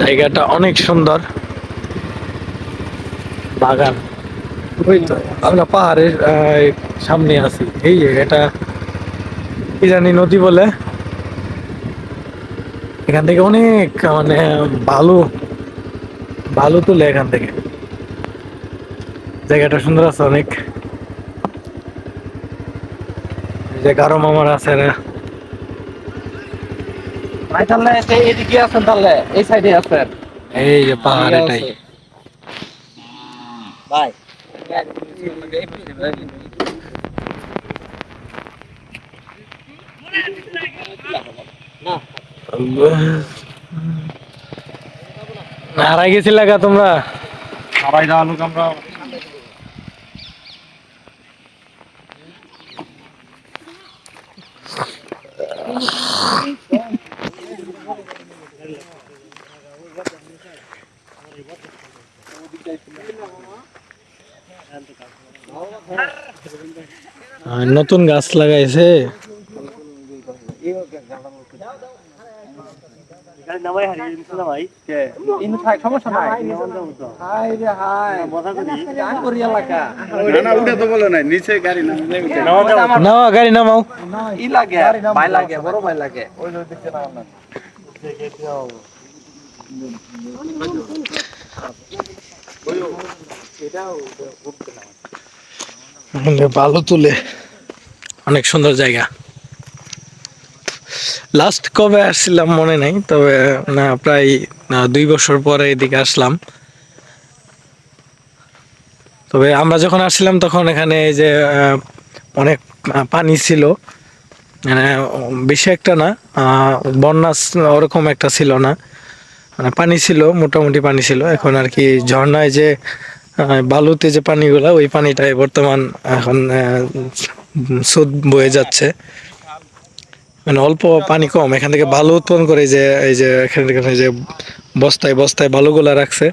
জায়গাটা অনেক সুন্দর। বাগান। আমরা পাহাড়ের সামনে আছি। এই জায়গাটা কি জানি নদী বলে। এখান থেকে অনেক মানে বালু বালু তুলে এখান থেকে। জায়গাটা সুন্দর আছে অনেক। যে গারো মামার আছে না ভাই তাহলে এদিকে আছেন তাহলে এই সাইডে আছেন। এই যে পাহাড় এটাই। ভাই। হারাই গেছিল তোমরা? সবাই যাওয়ার লোক আমরা আহ, নতুন গাছ লাগাইছে ইনু থাক সমস্যা নাই হাই রে হাই গান করি এলাকা না না উঠে তো বলে নাই নিচে গাড়ি না নাও গাড়ি নামাও। ই লাগে লাগে বড় ভাই লাগে। ভালো তুলে। অনেক সুন্দর জায়গা। লাস্ট কবে আসছিলাম মনে নাই, তবে, না, প্রায় দুই বছর পরে এদিকে আসলাম। তবে আমরা যখন আসছিলাম তখন এখানে যে অনেক পানি ছিল। বেশি একটা না বন্যা ওরকম একটা ছিল না। মানে পানি ছিল, মোটামুটি পানি ছিল। এখন আর কি ঝর্ণায় যে বালুতে যে পানিগুলো, ওই পানিটাই বর্তমান এখন স্রোত বয়ে যাচ্ছে। মানে অল্প পানি কম। এখান থেকে বালু উৎপন্ন করে যে, এই যে, এখানে যে বস্তায় বস্তায় বালুগুলা রাখছে,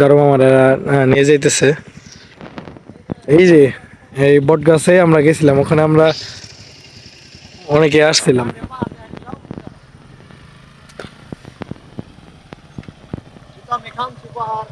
গরম আমরা নিয়ে যাইতেছে। এই যে, এই বট গাছে আমরা গেছিলাম। ওখানে আমরা অনেকে আসছিলাম। আমি খাম সুপার